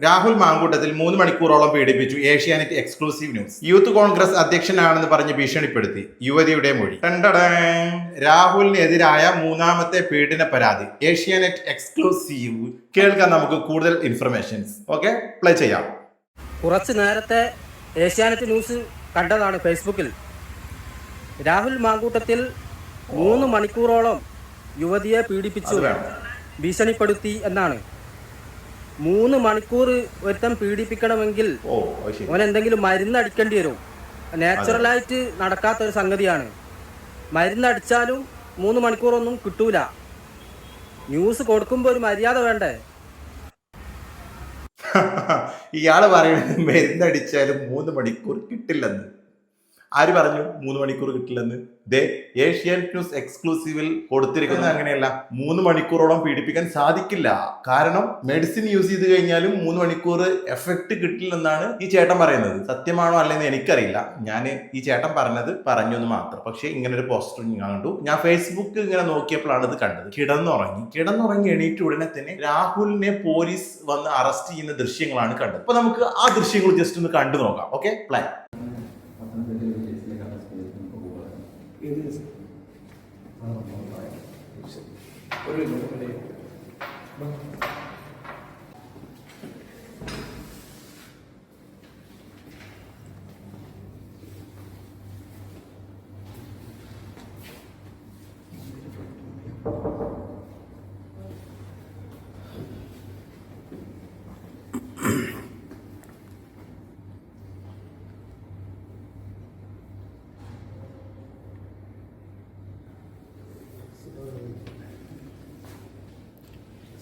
രാഹുൽ മാങ്കൂട്ടത്തിൽ മൂന്ന് മണിക്കൂറോളം പീഡിപ്പിച്ചു Asianet exclusive news youth Congress അധ്യക്ഷനാണെന്ന് പറഞ്ഞ് ഭീഷണിപ്പെടുത്തി യുവതിയുടെ മൊഴി. രാഹുലിനെതിരായ മൂന്നാമത്തെ പീഡന പരാതി ഏഷ്യാനെറ്റ് എക്സ്ക്ലൂസീവ് കേൾക്കാം നമുക്ക് കൂടുതൽ ഇൻഫർമേഷൻസ് ഓക്കെ പ്ലേ ചെയ്യാം കുറച്ച് നേരത്തെ ഏഷ്യാനെറ്റ് ന്യൂസ് കണ്ടതാണ് ഫേസ്ബുക്കിൽ രാഹുൽ മാങ്കൂട്ടത്തിൽ മൂന്ന് മണിക്കൂറോളം യുവതിയെ പീഡിപ്പിച്ചു ഭീഷണിപ്പെടുത്തി എന്നാണ് മൂന്ന് മണിക്കൂർ ഒരുത്തൻ പീഡിപ്പിക്കണമെങ്കിൽ ഓ അത് എന്തെങ്കിലും മരുന്ന് അടിക്കേണ്ടി വരും. നാച്ചുറലായിട്ട് നടക്കാത്ത ഒരു സംഗതിയാണ്. മരുന്ന് അടിച്ചാലും മൂന്ന് മണിക്കൂറൊന്നും കിട്ടൂല. ന്യൂസ് കൊടുക്കുമ്പോൾ ഒരു മര്യാദ വേണ്ടേ? ഇയാൾ പറയുന്നത് മരുന്നടിച്ചാലും മൂന്ന് മണിക്കൂർ കിട്ടില്ലെന്ന്. ആര് പറഞ്ഞു? മൂന്ന് മണിക്കൂർ കിട്ടില്ലെന്ന്. ദേ ഏഷ്യൻ ന്യൂസ് എക്സ്ക്ലൂസീവിൽ കൊടുത്തിരിക്കുന്നത് അങ്ങനെയല്ല. മൂന്ന് മണിക്കൂറോളം പീഡിപ്പിക്കാൻ സാധിക്കില്ല. കാരണം മെഡിസിൻ യൂസ് ചെയ്ത് കഴിഞ്ഞാലും മൂന്ന് മണിക്കൂർ എഫക്റ്റ് കിട്ടില്ലെന്നാണ് ഈ ചേട്ടൻ പറയുന്നത്. സത്യമാണോ അല്ലെന്ന് എനിക്കറിയില്ല. ഞാൻ ഈ ചേട്ടൻ പറഞ്ഞത് പറഞ്ഞു എന്ന് മാത്രം. പക്ഷേ ഇങ്ങനെ ഒരു പോസ്റ്റർ ഞാൻ കണ്ടു. ഞാൻ ഫേസ്ബുക്ക് ഇങ്ങനെ നോക്കിയപ്പോഴാണ് ഇത് കണ്ടത്. കിടന്നുറങ്ങി. കിടന്നുറങ്ങി എണീറ്റ് ഉടനെ തന്നെ രാഹുലിനെ പോലീസ് വന്ന് അറസ്റ്റ് ചെയ്യുന്ന ദൃശ്യങ്ങളാണ് കണ്ടത്. അപ്പൊ നമുക്ക് ആ ദൃശ്യങ്ങൾ ജസ്റ്റ് ഒന്ന് കണ്ടു നോക്കാം. ഓക്കെ പ്ലാൻ 嗯我的妈呀这我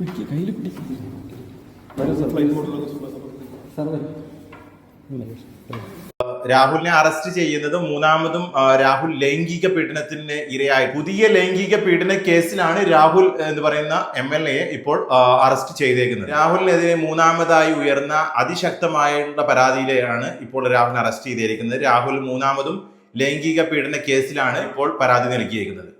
കയ്യിൽ പിടിക്കുക രാഹുലിനെ അറസ്റ്റ് ചെയ്യുന്നത് മൂന്നാമതും രാഹുൽ ലൈംഗിക പീഡനത്തിന് ഇരയായി. പുതിയ ലൈംഗിക പീഡന കേസിലാണ് രാഹുൽ എന്ന് പറയുന്ന എം എൽ എയെ ഇപ്പോൾ അറസ്റ്റ് ചെയ്തേക്കുന്നത്. രാഹുലിനെതിരെ മൂന്നാമതായി ഉയർന്ന അതിശക്തമായുള്ള പരാതിയിലാണ് ഇപ്പോൾ രാഹുലിനെ അറസ്റ്റ് ചെയ്തിരിക്കുന്നത് രാഹുൽ മൂന്നാമതും ലൈംഗിക പീഡന കേസിലാണ് ഇപ്പോൾ പരാതി നൽകിയിരിക്കുന്നത്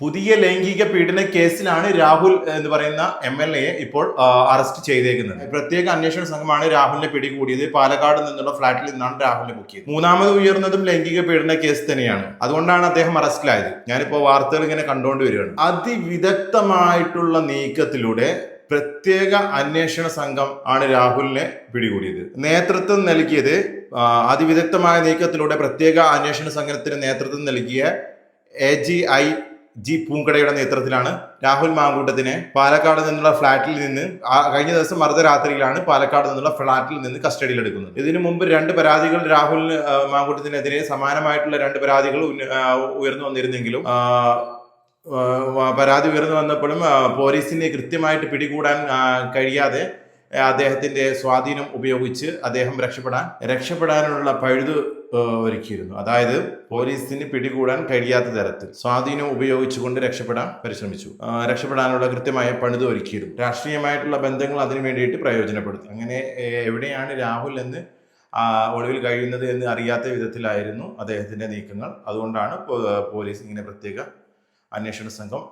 പുതിയ ലൈംഗിക പീഡന കേസിലാണ് രാഹുൽ എന്ന് പറയുന്ന എം എൽ എയെ ഇപ്പോൾ അറസ്റ്റ് ചെയ്തേക്കുന്നത്. പ്രത്യേക അന്വേഷണ സംഘമാണ് രാഹുലിനെ പിടികൂടിയത്. പാലക്കാട് നിന്നുള്ള ഫ്ളാറ്റിൽ നിന്നാണ് രാഹുലിനെ ബുക്ക് ചെയ്തത് മൂന്നാമത് ഉയർന്നതും ലൈംഗിക പീഡന കേസ് തന്നെയാണ്. അതുകൊണ്ടാണ് അദ്ദേഹം അറസ്റ്റിലായത് ഞാനിപ്പോ വാർത്തകൾ ഇങ്ങനെ കണ്ടുകൊണ്ട് വരികയാണ്. അതിവിദഗ്ധമായിട്ടുള്ള നീക്കത്തിലൂടെ പ്രത്യേക അന്വേഷണ സംഘം ആണ് രാഹുലിനെ പിടികൂടിയത്. നേതൃത്വം നൽകിയത് അതിവിദഗ്ധമായ നീക്കത്തിലൂടെ പ്രത്യേക അന്വേഷണ സംഘത്തിന് നേതൃത്വം നൽകിയ എ ജി ഐ ജി പൂങ്കടയുടെ നേതൃത്വത്തിലാണ് രാഹുൽ മാങ്കൂട്ടത്തിനെ പാലക്കാട് നിന്നുള്ള ഫ്ളാറ്റിൽ നിന്ന് കഴിഞ്ഞ ദിവസം അർദ്ധരാത്രിയിലാണ് പാലക്കാട് നിന്നുള്ള ഫ്ളാറ്റിൽ നിന്ന് കസ്റ്റഡിയിൽ എടുക്കുന്നത്. ഇതിനു മുമ്പ് രണ്ട് പരാതികൾ രാഹുൽ മാങ്കൂട്ടത്തിനെതിരെ സമാനമായിട്ടുള്ള രണ്ട് പരാതികൾ ഉയർന്നു വന്നിരുന്നെങ്കിലും പരാതി ഉയർന്നു വന്നപ്പോഴും പോലീസിനെ കൃത്യമായിട്ട് പിടികൂടാൻ കഴിയാതെ അദ്ദേഹത്തിന്റെ സ്വാധീനം ഉപയോഗിച്ച് അദ്ദേഹം രക്ഷപ്പെടാൻ രക്ഷപ്പെടാനുള്ള പഴുത് ഒരുക്കിയിരുന്നു. അതായത് പോലീസിന് പിടികൂടാൻ കഴിയാത്ത തരത്തിൽ സ്വാധീനം ഉപയോഗിച്ചുകൊണ്ട് രക്ഷപ്പെടാൻ പരിശ്രമിച്ചു. രക്ഷപ്പെടാനുള്ള കൃത്യമായ പണിത് ഒരുക്കിയിരുന്നു. രാഷ്ട്രീയമായിട്ടുള്ള ബന്ധങ്ങൾ അതിനു വേണ്ടിയിട്ട് പ്രയോജനപ്പെടുത്തി. അങ്ങനെ എവിടെയാണ് രാഹുൽ എന്ന് ഒളിവിൽ കഴിയുന്നത് എന്ന് അറിയാത്ത വിധത്തിലായിരുന്നു അദ്ദേഹത്തിന്റെ നീക്കങ്ങൾ. അതുകൊണ്ടാണ് പോലീസ് ഇങ്ങനെ പ്രത്യേക അന്വേഷണ സംഘം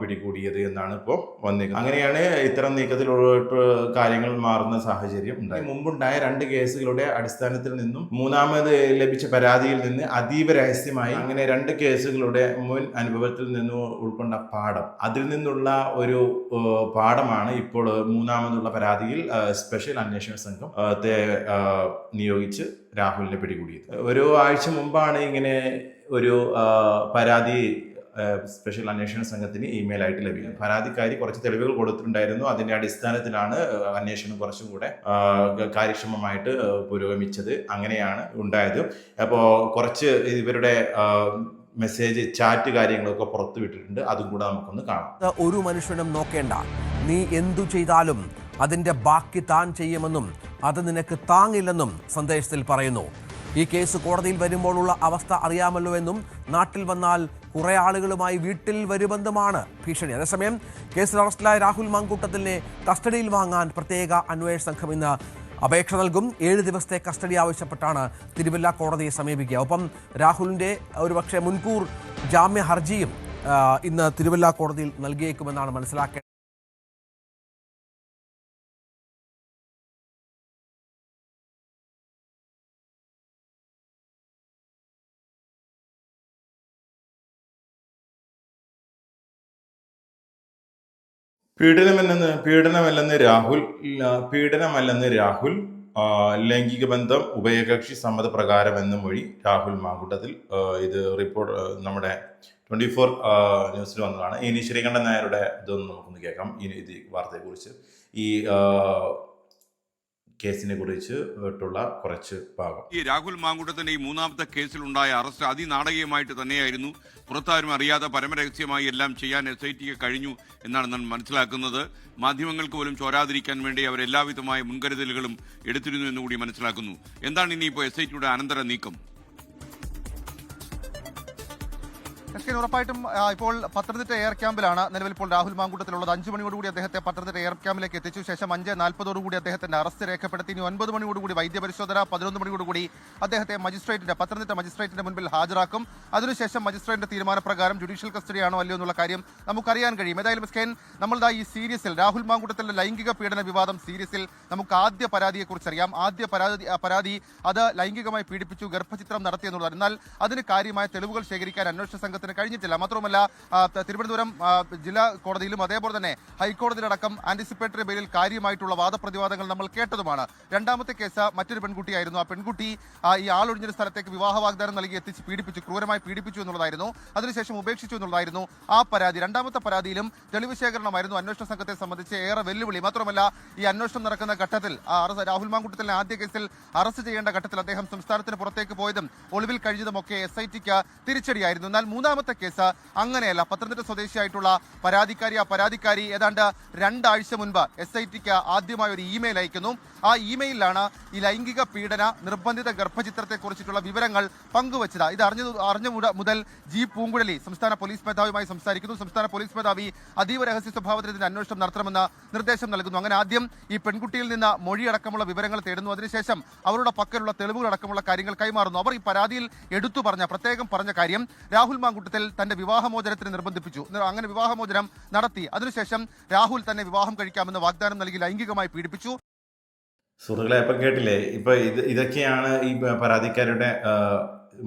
പിടികൂടിയത് എന്നാണ് ഇപ്പോൾ വന്നിരിക്കുന്നത്. അങ്ങനെയാണ് ഇത്തരം നീക്കത്തിലോട്ട് കാര്യങ്ങൾ മാറുന്ന സാഹചര്യം ഉണ്ടായി മുമ്പുണ്ടായ രണ്ട് കേസുകളുടെ അടിസ്ഥാനത്തിൽ നിന്നും മൂന്നാമത് ലഭിച്ച പരാതിയിൽ നിന്ന് അതീവ രഹസ്യമായി അങ്ങനെ രണ്ട് കേസുകളുടെ മുൻ അനുഭവത്തിൽ നിന്നും ഉൾക്കൊണ്ട പാഠം. അതിൽ നിന്നുള്ള ഒരു പാഠമാണ് ഇപ്പോൾ മൂന്നാമതുള്ള പരാതിയിൽ സ്പെഷ്യൽ അന്വേഷണ സംഘം നിയോഗിച്ച് രാഹുലിനെ പിടികൂടിയത്. ഒരു ആഴ്ച മുമ്പാണ് ഇങ്ങനെ ഒരു പരാതി സ്പെഷ്യൽ അന്വേഷണ സംഘത്തിന് ഇമെയിൽ ആയിട്ട് ലഭിക്കും. പരാതിക്കാരി കുറച്ച് തെളിവുകൾ കൊടുത്തിട്ടുണ്ടായിരുന്നു. അതിന്റെ അടിസ്ഥാനത്തിലാണ് അന്വേഷണം കുറച്ചും കൂടെ കാര്യക്ഷമമായിട്ട് പുരോഗമിച്ചത്. അങ്ങനെയാണ് ഉണ്ടായത്. അപ്പോൾ കുറച്ച് ഇവരുടെ മെസ്സേജ് ചാറ്റ് കാര്യങ്ങളൊക്കെ പുറത്തു വിട്ടിട്ടുണ്ട്. അതും കൂടെ നമുക്കൊന്ന് കാണാം. ഒരു മനുഷ്യനും നോക്കേണ്ട. നീ എന്തു ചെയ്താലും അതിന്റെ ബാക്കി താൻ ചെയ്യുമെന്നും അത് നിനക്ക് താങ്ങില്ലെന്നും സന്ദേശത്തിൽ പറയുന്നു. ഈ കേസ് കോടതിയിൽ വരുമ്പോഴുള്ള അവസ്ഥ അറിയാമല്ലോ എന്നും നാട്ടിൽ വന്നാൽ കുറെ ആളുകളുമായി വീട്ടിൽ വരുമെന്നുമാണ് ഭീഷണി. അതേസമയം കേസിൽ അറസ്റ്റിലായ രാഹുൽ മാങ്കൂട്ടത്തിനെ കസ്റ്റഡിയിൽ വാങ്ങാൻ പ്രത്യേക അന്വേഷണ സംഘം ഇന്ന് അപേക്ഷ നൽകും. ഏഴ് ദിവസത്തെ കസ്റ്റഡി ആവശ്യപ്പെട്ടാണ് തിരുവല്ല കോടതിയെ സമീപിക്കുക. ഒപ്പം രാഹുലിന്റെ ഒരുപക്ഷെ മുൻകൂർ ജാമ്യ ഹർജിയും ഇന്ന് തിരുവല്ല കോടതിയിൽ നൽകിയേക്കുമെന്നാണ് മനസ്സിലാക്കേണ്ടത്. പീഡനമല്ലെന്ന് പീഡനമല്ലെന്ന് രാഹുൽ പീഡനമല്ലെന്ന് രാഹുൽ ലൈംഗിക ബന്ധം ഉഭയകക്ഷി സമ്മതപ്രകാരം എന്ന മൊഴി രാഹുൽ മാങ്കുട്ടത്തിൽ ഇത് റിപ്പോർട്ട് നമ്മുടെ ട്വന്റി ഫോർ ന്യൂസിൽ വന്നതാണ്. ഇനി ശ്രീകണ്ഠൻ നായരുടെ ഇതൊന്ന് നമുക്കൊന്ന് കേൾക്കാം. ഈ ഇത് വാർത്തയെക്കുറിച്ച്. ഈ കേസിനെ കുറിച്ച് ട്ടുള്ള കുറച്ച് ഭാഗം. ഈ രാഹുൽ മാങ്കൂട്ടത്തിന്റെ ഈ മൂന്നാമത്തെ കേസിലുണ്ടായ അറസ്റ്റ് അതിനാടകീയമായിട്ട് തന്നെയായിരുന്നു. പുറത്താരും അറിയാതെ പരമരഹസ്യമായി എല്ലാം ചെയ്യാൻ എസ് ഐ ടിക്ക് കഴിഞ്ഞു എന്നാണ് ഞാൻ മനസ്സിലാക്കുന്നത്. മാധ്യമങ്ങൾക്ക് പോലും ചോരാതിരിക്കാൻ വേണ്ടി അവർ എല്ലാവിധമായ മുൻകരുതലുകളും എടുത്തിരുന്നു എന്നുകൂടി മനസ്സിലാക്കുന്നു. എന്താണ് ഇനിയിപ്പോൾ എസ് ഐ ടിയുടെ അനന്തര നീക്കം? എസ് കെ ഉറപ്പായിട്ടും ഇപ്പോൾ പത്തനംതിട്ട എയർ ക്യാമ്പിലാണ് നിലവിൽ ഇപ്പോൾ രാഹുൽ മാങ്കൂട്ടത്തിലുള്ളത്. അഞ്ച് മണിയോടുകൂടി അദ്ദേഹത്തെ പത്തനംതിട്ട എയർ ക്യാമ്പിലേക്ക് എത്തിച്ചു. ശേഷം അഞ്ച് നാൽപ്പതോടുകൂടി അദ്ദേഹത്തിന്റെ അറസ്റ്റ് രേഖപ്പെടുത്തി. ഇനി ഒൻപത് മണിയോടുകൂടി വൈദ്യപരിശോധന പതിനൊന്ന് മണിയോടുകൂടി അദ്ദേഹത്തെ മജിസ്ട്രേറ്റിന്റെ പത്തനംതിട്ട മജിസ്ട്രേറ്റിന്റെ മുൻപിൽ ഹാജരാക്കും. അതിനുശേഷം മജിസ്ട്രേറ്റിന്റെ തീരുമാനപ്രകാരം ജുഡീഷ്യൽ കസ്റ്റഡിയാണോ അല്ലയോ എന്നുള്ള കാര്യം നമുക്കറിയാൻ കഴിയും. ഏതായാലും എസ് കെ നമ്മളുടെ ഈ സീരീസിൽ രാഹുൽ മാങ്കൂട്ടത്തിലെ ലൈംഗിക പീഡന വിവാദം സീരീസിൽ നമുക്ക് ആദ്യ പരാതിയെക്കുറിച്ച് അറിയാം. ആദ്യ പരാതി പരാതി അത് ലൈംഗികമായി പീഡിപ്പിച്ചു ഗർഭചിത്രം നടത്തി എന്നുള്ളതാണ് എന്നാൽ അതിന് കാര്യമായ തെളിവുകൾ ശേഖരിക്കാൻ അന്വേഷണ സംഘത്തിന് കഴിഞ്ഞിട്ടില്ല. മാത്രവുമല്ല തിരുവനന്തപുരം ജില്ലാ കോടതിയിലും അതേപോലെ തന്നെ ഹൈക്കോടതിയിലടക്കം ആന്റിസിപ്പേറ്ററി ബെയിലിൽ കാര്യമായിട്ടുള്ള വാദപ്രതിവാദങ്ങൾ നമ്മൾ കേട്ടതുമാണ്. രണ്ടാമത്തെ കേസ് മറ്റൊരു പെൺകുട്ടിയായിരുന്നു. ആ പെൺകുട്ടി ഈ ആളൊഴിഞ്ഞൊരു സ്ഥലത്തേക്ക് വിവാഹ വാഗ്ദാനം നൽകി എത്തിച്ച് പീഡിപ്പിച്ചു ക്രൂരമായി പീഡിപ്പിച്ചു എന്നുള്ളതായിരുന്നു. അതിനുശേഷം ഉപേക്ഷിച്ചു എന്നുള്ളതായിരുന്നു ആ പരാതി. രണ്ടാമത്തെ പരാതിയിലും തെളിവ് ശേഖരണമായിരുന്നു അന്വേഷണ സംഘത്തെ സംബന്ധിച്ച് ഏറെ വെല്ലുവിളി. മാത്രമല്ല ഈ അന്വേഷണം നടക്കുന്ന ഘട്ടത്തിൽ രാഹുൽ മാങ്കുട്ടത്തിലെ ആദ്യ കേസിൽ അറസ്റ്റ് ചെയ്യേണ്ട ഘട്ടത്തിൽ അദ്ദേഹം സംസ്ഥാനത്തിന് പുറത്തേക്ക് പോയതും ഒളിവിൽ കഴിഞ്ഞതുമൊക്കെ എസ് ഐ ടിക്ക് തിരിച്ചടിയായിരുന്നു. എന്നാൽ മൂന്നാമത്തെ കേസ് അങ്ങനെയല്ല. പത്തനംതിട്ട സ്വദേശിയായിട്ടുള്ള പരാതിക്കാരി ആ പരാതിക്കാരി ഏതാണ്ട് രണ്ടാഴ്ച മുൻപ് എസ് ഐ ടിക്ക് ആദ്യമായി ഒരു ഇമെയിൽ അയക്കുന്നു. ആ ഇമെയിലാണ് ഈ ലൈംഗിക പീഡന നിർബന്ധിത ഗർഭചിത്രത്തെ കുറിച്ചിട്ടുള്ള വിവരങ്ങൾ പങ്കുവച്ചത്. ഇത് അറിഞ്ഞ അറിഞ്ഞ മുതൽ ജി പൂങ്കുഴലി സംസ്ഥാന പോലീസ് മേധാവിയുമായി സംസാരിക്കുന്നു. സംസ്ഥാന പോലീസ് മേധാവി അതീവ രഹസ്യ സ്വഭാവത്തിൽ ഇതിന്റെ അന്വേഷണം നടത്തണമെന്ന് നിർദ്ദേശം നൽകുന്നു. അങ്ങനെ ആദ്യം ഈ പെൺകുട്ടിയിൽ നിന്ന് മൊഴിയടക്കമുള്ള വിവരങ്ങൾ തേടുന്നു. അതിനുശേഷം അവരുടെ പക്കലുള്ള തെളിവുകൾ അടക്കമുള്ള കാര്യങ്ങൾ കൈമാറുന്നു. അവർ ഈ പരാതിയിൽ എടുത്തു പറഞ്ഞ പ്രത്യേകം പറഞ്ഞ കാര്യം രാഹുൽ മാങ്കുട്ടത്തിൽ തന്റെ വിവാഹമോചനത്തിന് നിർബന്ധിപ്പിച്ചു. അങ്ങനെ വിവാഹമോചനം നടത്തി. അതിനുശേഷം രാഹുൽ തന്നെ വിവാഹം കഴിക്കാമെന്ന് വാഗ്ദാനം നൽകി ലൈംഗികമായി പീഡിപ്പിച്ചു. സുഹൃത്തുക്കളെ ഇപ്പം കേട്ടില്ലേ? ഇപ്പൊ ഇത് ഇതൊക്കെയാണ് ഈ പരാതിക്കാരുടെ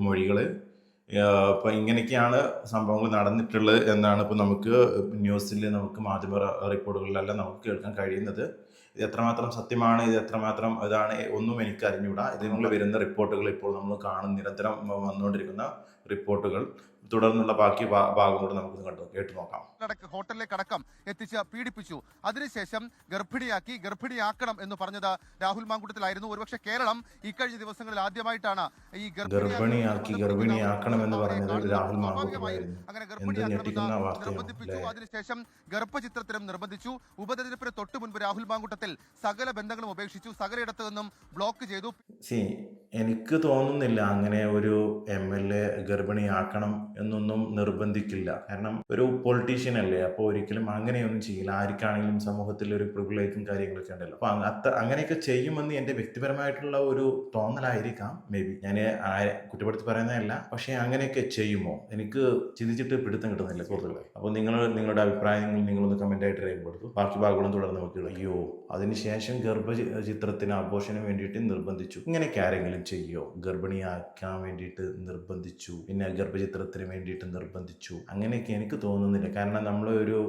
മൊഴികൾ ഇപ്പൊ ഇങ്ങനെയൊക്കെയാണ് സംഭവങ്ങൾ നടന്നിട്ടുള്ളത് എന്നാണ് ഇപ്പൊ നമുക്ക് ന്യൂസിൽ നമുക്ക് മാധ്യമ റിപ്പോർട്ടുകളിലെല്ലാം നമുക്ക് കേൾക്കാൻ കഴിയുന്നത്. ഇത് എത്രമാത്രം സത്യമാണ്? ഇത് എത്രമാത്രം ഇതാണ്? ഒന്നും എനിക്ക് അറിഞ്ഞൂടാ ഇതിനുള്ള വരുന്ന റിപ്പോർട്ടുകൾ ഇപ്പോൾ നമ്മൾ കാണുന്ന നിരന്തരം വന്നുകൊണ്ടിരിക്കുന്ന റിപ്പോർട്ടുകൾ. തുടർന്നുള്ള ബാക്കി ഭാഗം കൂടെ നമുക്ക് കണ്ടു കേട്ടു നോക്കാം. അടക്കം ഹോട്ടലിലേക്ക് അടക്കം എത്തിച്ച് പീഡിപ്പിച്ചു. അതിനുശേഷം ഗർഭിണിയാക്കി ഗർഭിണിയാക്കണം എന്ന് പറഞ്ഞത് രാഹുൽ മാങ്കുട്ടത്തിലായിരുന്നു. ഒരുപക്ഷെ കേരളം ഇക്കഴിഞ്ഞ ദിവസങ്ങളിൽ ആദ്യമായിട്ടാണ് ഈ ഗർഭിണിയാക്കി ഗർഭിണിയാക്കണം എന്ന് പറഞ്ഞത്. രാഹുൽ അങ്ങനെ ഗർഭിണിയാക്കണമെന്ന് നിർബന്ധിപ്പിച്ചു. അതിനുശേഷം ഗർഭചിത്രത്തിനും നിർബന്ധിച്ചു. ഉപതെരഞ്ഞെടുപ്പിന് തൊട്ടു മുൻപ് രാഹുൽ മാങ്കുട്ടത്തിൽ സകല ബന്ധങ്ങളും ഉപേക്ഷിച്ചു. സകലയിടത്തു നിന്നും ബ്ലോക്ക് ചെയ്തു. എനിക്ക് തോന്നുന്നില്ല അങ്ങനെ ഒരു എം എൽ എ ഗർഭിണിയാക്കണം എന്നൊന്നും നിർബന്ധിക്കില്ല. കാരണം ഒരു പൊളിറ്റീഷ്യൻ അല്ലേ? അപ്പോൾ ഒരിക്കലും അങ്ങനെയൊന്നും ചെയ്യില്ല. ആർക്കാണെങ്കിലും സമൂഹത്തിൽ ഒരു പ്രിവിലേജും കാര്യങ്ങളൊക്കെ ഉണ്ടല്ലോ. അപ്പോൾ അത്ര അങ്ങനെയൊക്കെ ചെയ്യുമെന്ന് എന്റെ വ്യക്തിപരമായിട്ടുള്ള ഒരു തോന്നലായിരിക്കാം. മേ ബി ഞാൻ കുറ്റപ്പെടുത്തി പറയുന്നതല്ല. പക്ഷേ അങ്ങനെയൊക്കെ ചെയ്യുമോ? എനിക്ക് ചിന്തിച്ചിട്ട് പിടുത്തം കിട്ടുന്നില്ല സുഹൃത്തുക്കളെ. അപ്പോൾ നിങ്ങൾ നിങ്ങളുടെ അഭിപ്രായങ്ങൾ നിങ്ങളൊന്ന് കമന്റായിട്ട് രേഖപ്പെടുത്തു. ബാക്കി ഭാഗങ്ങളും തുടർന്ന് നോക്കിയുള്ള അയ്യോ അതിനുശേഷം ഗർഭചിത്രത്തിന് ആഘോഷന് വേണ്ടിയിട്ട് നിർബന്ധിച്ചു. ഇങ്ങനെയൊക്കെ ആരെങ്കിലും ചെയ്യോ? ഗർഭിണിയാക്കാൻ വേണ്ടിയിട്ട് നിർബന്ധിച്ചു. പിന്നെ ഗർഭചിത്രത്തിന് വിവാഹത്തിന് വേണ്ടിയിട്ട് നിർബന്ധിച്ചു. അങ്ങനെയൊക്കെ എനിക്ക് തോന്നുന്നില്ല. കാരണം നമ്മൾ ഒരു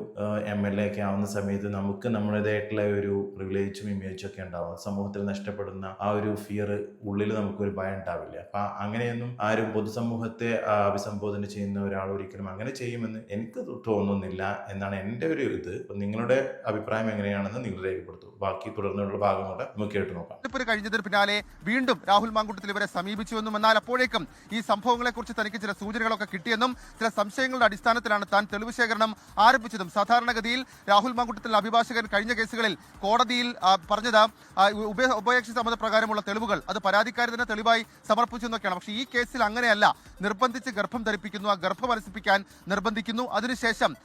എം എൽ എ ഒക്കെ ആവുന്ന സമയത്ത് നമുക്ക് നമ്മുടേതായിട്ടുള്ള ഒരു പ്രിവിലേജും ഇമേജും ഒക്കെ ഉണ്ടാവും. സമൂഹത്തിൽ നഷ്ടപ്പെടുന്ന ആ ഒരു ഫിയർ ഉള്ളിൽ നമുക്കൊരു ഭയം ഉണ്ടാവില്ല. അപ്പൊ അങ്ങനെയൊന്നും ആരും പൊതുസമൂഹത്തെ അഭിസംബോധന ചെയ്യുന്ന ഒരാൾ ഒരിക്കലും അങ്ങനെ ചെയ്യുമെന്ന് എനിക്ക് തോന്നുന്നില്ല എന്നാണ് എന്റെ ഒരു ഇത്. നിങ്ങളുടെ അഭിപ്രായം എങ്ങനെയാണെന്ന് നിങ്ങൾ രേഖപ്പെടുത്തു. ബാക്കി തുടർന്നുള്ള ഭാഗം കൂടെ നമുക്ക് കേട്ട് നോക്കാം. തെരഞ്ഞെടുപ്പിന് കഴിഞ്ഞതിന് പിന്നാലെ വീണ്ടും രാഹുൽ മാങ്കൂട്ടത്തിൽ ഇവരെ സമീപിച്ചുവെന്നും എന്നാൽ അപ്പോഴേക്കും ഈ സംഭവങ്ങളെക്കുറിച്ച് തനിക്ക് ചില സൂചനകളൊക്കെ കിട്ടിയെന്നും ചില സംശയങ്ങളുടെ അടിസ്ഥാനത്തിലാണ് താൻ തെളിവ് ശേഖരണം ആരംഭിച്ചതും. സാധാരണഗതിയിൽ രാഹുൽ മാങ്കൂട്ടത്തിൽ അഭിഭാഷകൻ കഴിഞ്ഞ കേസുകളിൽ കോടതിയിൽ പറഞ്ഞത് ഉഭയ- ഉഭയകക്ഷി സമ്മത പ്രകാരമുള്ള തെളിവുകൾ. അത് പരാതിക്കാരി തന്നെ തെളിവായി സമർപ്പിച്ചു എന്നൊക്കെയാണ്. പക്ഷേ ഈ കേസിൽ അങ്ങനെയല്ല. നിർബന്ധിച്ച് ഗർഭം ധരിപ്പിക്കുന്നു. ആ ഗർഭം മനസ്സിപ്പിക്കാൻ നിർബന്ധിക്കുന്നു. അതിനുശേഷം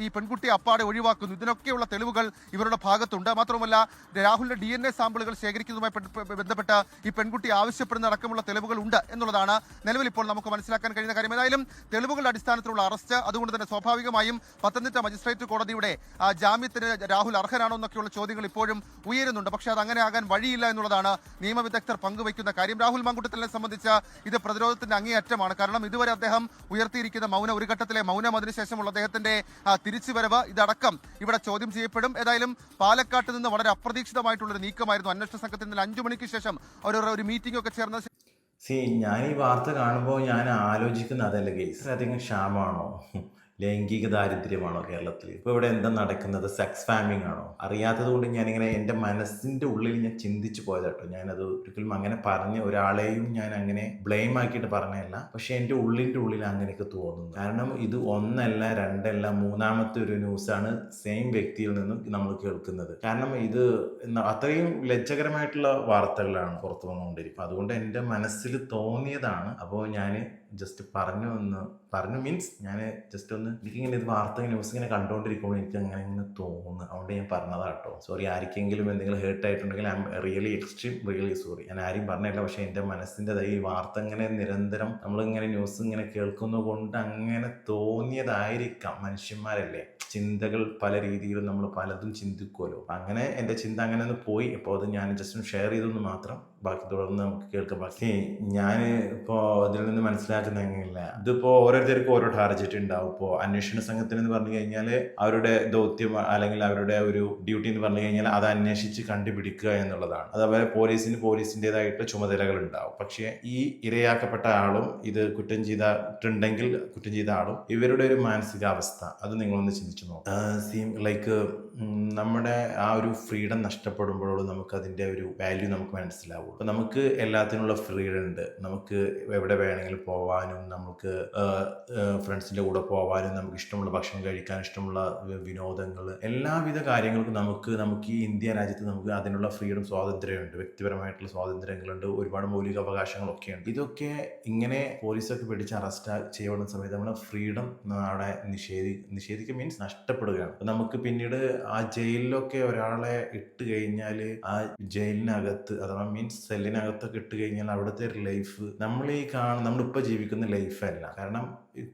ഈ പെൺകുട്ടി അപ്പാടെ ഒഴിവാക്കുന്നു. ഇതിനൊക്കെയുള്ള തെളിവുകൾ ഇവരുടെ ഭാഗത്തുണ്ട്. മാത്രമല്ല രാഹുലിന്റെ ഡി എൻ എ സാമ്പിളുകൾ ശേഖരിക്കുന്നതുമായി ബന്ധ- ബന്ധപ്പെട്ട് ഈ പെൺകുട്ടി ആവശ്യപ്പെടുന്ന അടക്കമുള്ള തെളിവുകൾ ഉണ്ട് എന്നുള്ളതാണ് നിലവിൽ ഇപ്പോൾ നമുക്ക് മനസ്സിലാക്കാൻ കഴിയുന്ന കാര്യം. ഏതായാലും തെളിവുകളുടെ അടിസ്ഥാനത്തിലുള്ള അറസ്റ്റ്. അതുകൊണ്ട് തന്നെ സ്വാഭാവികമായും പത്തനംതിട്ട മജിസ്ട്രേറ്റ് കോടതിയുടെ ജാമ്യത്തിന് രാഹുൽ അർഹനാണോ എന്നൊക്കെയുള്ള ചോദ്യങ്ങൾ ഇപ്പോഴും ഉയരുന്നുണ്ട്. പക്ഷെ അത് അങ്ങനെ ആകാൻ വഴിയില്ല എന്നുള്ളതാണ് നിയമവിദഗ്ധർ പങ്കുവയ്ക്കുന്ന കാര്യം. രാഹുൽ മാങ്കുട്ടത്തിനെ സംബന്ധിച്ച് ഇത് പ്രതിരോധത്തിന്റെ അങ്ങേയറ്റമാണ്. കാരണം ഇതുവരെ അദ്ദേഹം ഉയർത്തിയിരിക്കുന്ന മൗനം ഒരു ഘട്ടത്തിലെ മൗനം അതിനുശേഷമുള്ള അദ്ദേഹത്തിന്റെ തിരിച്ചുവരവ് ഇതടക്കം ഇവിടെ ചോദ്യം ചെയ്യപ്പെടും. ഏതായാലും പാലക്കാട്ട് നിന്ന് വളരെ അപ്രതീക്ഷിതമായിട്ടുള്ള ഒരു നീക്കമായിരുന്നു. അന്വേഷണ സംഘത്തിൽ നിന്ന് അഞ്ചു മണിക്ക് ശേഷം ഒരു ഒരു മീറ്റിംഗ് ഒക്കെ ചേർന്ന സി ഞാൻ ഈ വാർത്ത കാണുമ്പോൾ ഞാൻ ആലോചിക്കുന്ന അതല്ല കേസ് അധികം ക്ഷാമമാണോ? ലൈംഗിക ദാരിദ്ര്യമാണോ കേരളത്തിൽ? ഇപ്പോൾ ഇവിടെ എന്താ നടക്കുന്നത്? സെക്സ് ഫാമിംഗ് ആണോ? അറിയാത്തത് കൊണ്ട് ഞാനിങ്ങനെ എന്റെ മനസ്സിന്റെ ഉള്ളിൽ ഞാൻ ചിന്തിച്ചു പോയതാട്ടോ ഞാനത് ഒരിക്കലും അങ്ങനെ പറഞ്ഞ ഒരാളെയും ഞാൻ അങ്ങനെ ബ്ലെയിം ആക്കിയിട്ട് പറഞ്ഞതല്ല. പക്ഷെ എന്റെ ഉള്ളിന്റെ ഉള്ളിൽ അങ്ങനെയൊക്കെ തോന്നുന്നു. കാരണം ഇത് ഒന്നല്ല രണ്ടല്ല മൂന്നാമത്തെ ഒരു ന്യൂസാണ് സെയിം വ്യക്തിയിൽ നിന്നും നമ്മൾ കേൾക്കുന്നത്. കാരണം ഇത് അത്രയും ലജ്ജകരമായിട്ടുള്ള വാർത്തകളാണ് പുറത്തു വന്നുകൊണ്ടിരിക്കുന്നത്. അതുകൊണ്ട് എന്റെ മനസ്സിൽ തോന്നിയതാണ്. അപ്പോൾ ഞാൻ ജസ്റ്റ് പറഞ്ഞു ഒന്ന് പറഞ്ഞു മീൻസ് ഞാൻ ജസ്റ്റ് ഒന്ന് എനിക്കിങ്ങനെ ഇത് വാർത്ത ന്യൂസ് ഇങ്ങനെ കണ്ടുകൊണ്ടിരിക്കുമ്പോൾ എനിക്ക് അങ്ങനെ ഇങ്ങനെ തോന്നുന്നു. അതുകൊണ്ട് ഞാൻ പറഞ്ഞതാണ് കേട്ടോ സോറി ആർക്കെങ്കിലും എന്തെങ്കിലും ഹേർട്ട് ആയിട്ടുണ്ടെങ്കിൽ I'm really extreme really sorry ഞാൻ ആരും പറഞ്ഞില്ല പക്ഷേ എന്റെ മനസ്സിന്റെ ഈ വാർത്ത ഇങ്ങനെ നിരന്തരം നമ്മളിങ്ങനെ ന്യൂസ് ഇങ്ങനെ കേൾക്കുന്നത് കൊണ്ട് അങ്ങനെ തോന്നിയതായിരിക്കാം. മനുഷ്യന്മാരല്ലേ? ചിന്തകൾ പല രീതിയിലും നമ്മൾ പലതും ചിന്തിക്കുമല്ലോ അങ്ങനെ എന്റെ ചിന്ത അങ്ങനെ ഒന്ന് പോയി. അപ്പോൾ അത് ഞാൻ ജസ്റ്റ് ഷെയർ ചെയ്തെന്ന് മാത്രം ബാക്കി തുടർന്ന് നമുക്ക് കേൾക്കാം. ബാക്കി ഞാൻ ഇപ്പോൾ ഇതിൽ നിന്ന് മനസ്സിലാക്കുന്ന എങ്ങനെയില്ല ഇതിപ്പോൾ ഓരോരുത്തർക്കും ഓരോ ടാർജറ്റ് ഉണ്ടാവും. ഇപ്പോൾ അന്വേഷണ സംഘത്തിന് എന്ന് പറഞ്ഞു കഴിഞ്ഞാൽ അവരുടെ ദൗത്യം അല്ലെങ്കിൽ അവരുടെ ഒരു ഡ്യൂട്ടി എന്ന് പറഞ്ഞു കഴിഞ്ഞാൽ അത് അന്വേഷിച്ച് കണ്ടുപിടിക്കുക എന്നുള്ളതാണ്. അതേപോലെ പോലീസിന് പോലീസിന്റെതായിട്ട് ചുമതലകൾ ഉണ്ടാവും. പക്ഷേ ഈ ഇരയാക്കപ്പെട്ട ആളും ഇത് കുറ്റം ചെയ്തിട്ടുണ്ടെങ്കിൽ കുറ്റം ചെയ്ത ആളും ഇവരുടെ ഒരു മാനസികാവസ്ഥ അത് നിങ്ങളൊന്ന് ചിന്തിച്ചു നോക്കാം. സീം ലൈക്ക് നമ്മുടെ ആ ഒരു ഫ്രീഡം നഷ്ടപ്പെടുമ്പോഴും നമുക്ക് അതിന്റെ ഒരു വാല്യൂ നമുക്ക് മനസ്സിലാവും അപ്പം നമുക്ക് എല്ലാത്തിനുള്ള ഫ്രീഡം ഉണ്ട്. നമുക്ക് എവിടെ വേണമെങ്കിലും പോവാനും നമുക്ക് ഫ്രണ്ട്സിന്റെ കൂടെ പോവാനും നമുക്ക് ഇഷ്ടമുള്ള ഭക്ഷണം കഴിക്കാൻ ഇഷ്ടമുള്ള വിനോദങ്ങൾ എല്ലാവിധ കാര്യങ്ങൾക്കും നമുക്ക് നമുക്ക് ഈ ഇന്ത്യ രാജ്യത്ത് നമുക്ക് അതിനുള്ള ഫ്രീഡം സ്വാതന്ത്ര്യമുണ്ട്. വ്യക്തിപരമായിട്ടുള്ള സ്വാതന്ത്ര്യങ്ങളുണ്ട്. ഒരുപാട് മൗലിക അവകാശങ്ങളൊക്കെ ഉണ്ട് ഇതൊക്കെ ഇങ്ങനെ പോലീസൊക്കെ പിടിച്ച് അറസ്റ്റ് ചെയ്യപ്പെടുന്ന സമയത്ത് നമ്മുടെ ഫ്രീഡം അവിടെ നിഷേധി നിഷേധിക്കുക മീൻസ് നഷ്ടപ്പെടുകയാണ്. നമുക്ക് പിന്നീട് ആ ജയിലിലൊക്കെ ഒരാളെ ഇട്ട് കഴിഞ്ഞാൽ ആ ജയിലിനകത്ത് അഥവാ മീൻസ് സെല്ലിനകത്തൊക്കെ ഇട്ട് കഴിഞ്ഞാൽ അവിടുത്തെ ഒരു ലൈഫ് നമ്മൾ ഈ കാണുന്ന നമ്മളിപ്പോൾ ജീവിക്കുന്ന ലൈഫല്ല കാരണം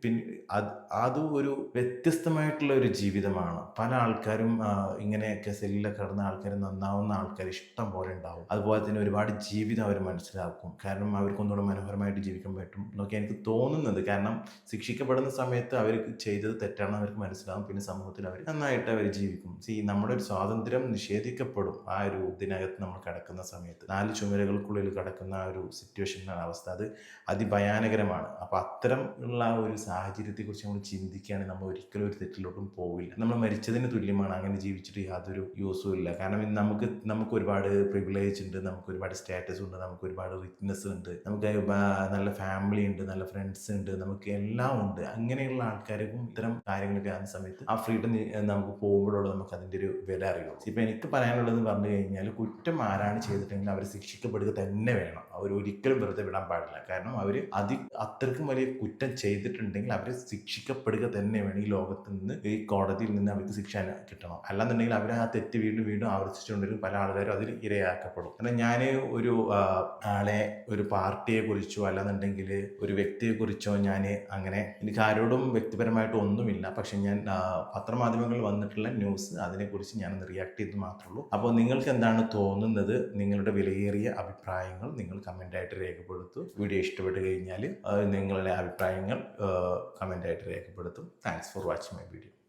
പിന്നെ അത് അതും ഒരു വ്യത്യസ്തമായിട്ടുള്ള ഒരു ജീവിതമാണ്. പല ആൾക്കാരും ഇങ്ങനെയൊക്കെ സെല്ലിലൊക്കെ കടന്ന ആൾക്കാർ നന്നാവുന്ന ആൾക്കാർ ഇഷ്ടം പോലെ ഉണ്ടാവും. അതുപോലെ തന്നെ ഒരുപാട് ജീവിതം അവർ മനസ്സിലാക്കും. കാരണം അവർക്കൊന്നുകൂടെ മനോഹരമായിട്ട് ജീവിക്കാൻ പറ്റും എന്നൊക്കെ എനിക്ക് തോന്നുന്നത്. കാരണം ശിക്ഷിക്കപ്പെടുന്ന സമയത്ത് അവർ ചെയ്തത് തെറ്റാണെന്ന് അവർക്ക് മനസ്സിലാവും. പിന്നെ സമൂഹത്തിൽ അവർ നന്നായിട്ട് അവർ ജീവിക്കും. സി നമ്മുടെ ഒരു സ്വാതന്ത്ര്യം നിഷേധിക്കപ്പെടും ആ ഒരു ഇതിനകത്ത് നമ്മൾ കിടക്കുന്ന സമയത്ത്. നാല് ചുമരുകൾക്കുള്ളിൽ കിടക്കുന്ന ആ ഒരു സിറ്റുവേഷനാണ് അവസ്ഥ അത് അതിഭയാനകരമാണ്. അപ്പോൾ അത്തരം ഉള്ള ആ ഒരു സാഹചര്യത്തെക്കുറിച്ച് നമ്മൾ ചിന്തിക്കുകയാണെങ്കിൽ നമ്മൾ ഒരിക്കലും ഒരു തെറ്റിലോട്ടും പോവില്ല. നമ്മൾ മരിച്ചതിന് തുല്യമാണ്. അങ്ങനെ ജീവിച്ചിട്ട് യാതൊരു യൂസും ഇല്ല. കാരണം നമുക്ക് നമുക്ക് ഒരുപാട് പ്രിവിലേജ് ഉണ്ട്. നമുക്ക് ഒരുപാട് സ്റ്റാറ്റസ് ഉണ്ട്. നമുക്ക് ഒരുപാട് റിച്ച്നെസ് ഉണ്ട്. നമുക്ക് നല്ല ഫാമിലി ഉണ്ട്. നല്ല ഫ്രണ്ട്സ് ഉണ്ട്. നമുക്ക് എല്ലാം ഉണ്ട്. അങ്ങനെയുള്ള ആൾക്കാർക്കും ഇത്തരം കാര്യങ്ങളൊക്കെ ആകുന്ന സമയത്ത് ആ ഫ്രീഡം നമുക്ക് പോകുമ്പോഴുള്ള നമുക്ക് അതിന്റെ ഒരു വില അറിയുള്ളൂ. ഇപ്പം എനിക്ക് പറയാനുള്ളതെന്ന് പറഞ്ഞു കഴിഞ്ഞാൽ കുറ്റം ആരാണ് ചെയ്തിട്ടെങ്കിൽ അവർ ശിക്ഷിക്കപ്പെടുക തന്നെ വേണം. അവർ ഒരിക്കലും വെറുതെ വിടാൻ പാടില്ല. കാരണം അവർ അതി അത്രക്കും വലിയ കുറ്റം ചെയ്തിട്ടുണ്ടെങ്കിൽ അവർ ശിക്ഷിക്കപ്പെടുക തന്നെ വേണം ഈ ലോകത്ത് നിന്ന് ഈ കോടതിയിൽ നിന്ന് അവർക്ക് ശിക്ഷ കിട്ടണം. അല്ലാന്നുണ്ടെങ്കിൽ അവർ ആ തെറ്റ് വീണ്ടും വീണ്ടും ആവർത്തിച്ചുകൊണ്ടിരിക്കും. പല ആൾക്കാരും അതിൽ ഇരയാക്കപ്പെടും. കാരണം ഞാൻ ഒരു ആളെ ഒരു പാർട്ടിയെ കുറിച്ചോ അല്ലാന്നുണ്ടെങ്കിൽ ഒരു വ്യക്തിയെ കുറിച്ചോ ഞാൻ അങ്ങനെ എനിക്ക് ആരോടും വ്യക്തിപരമായിട്ട് ഒന്നുമില്ല. പക്ഷെ ഞാൻ പത്രമാധ്യമങ്ങളിൽ വന്നിട്ടുള്ള ന്യൂസ് അതിനെക്കുറിച്ച് ഒന്ന് റിയാക്ട് ചെയ്ത് മാത്രമേ ഉള്ളൂ അപ്പോൾ നിങ്ങൾക്ക് എന്താണ് തോന്നുന്നത്? നിങ്ങളുടെ വിലയേറിയ അഭിപ്രായങ്ങൾ നിങ്ങൾ കമന്റായിട്ട് രേഖപ്പെടുത്തു. വീഡിയോ ഇഷ്ടപ്പെട്ട് കഴിഞ്ഞാൽ നിങ്ങളുടെ അഭിപ്രായങ്ങൾ ആ, കമന്റ് രേഖപ്പെടുത്തും. Thanks for watching my video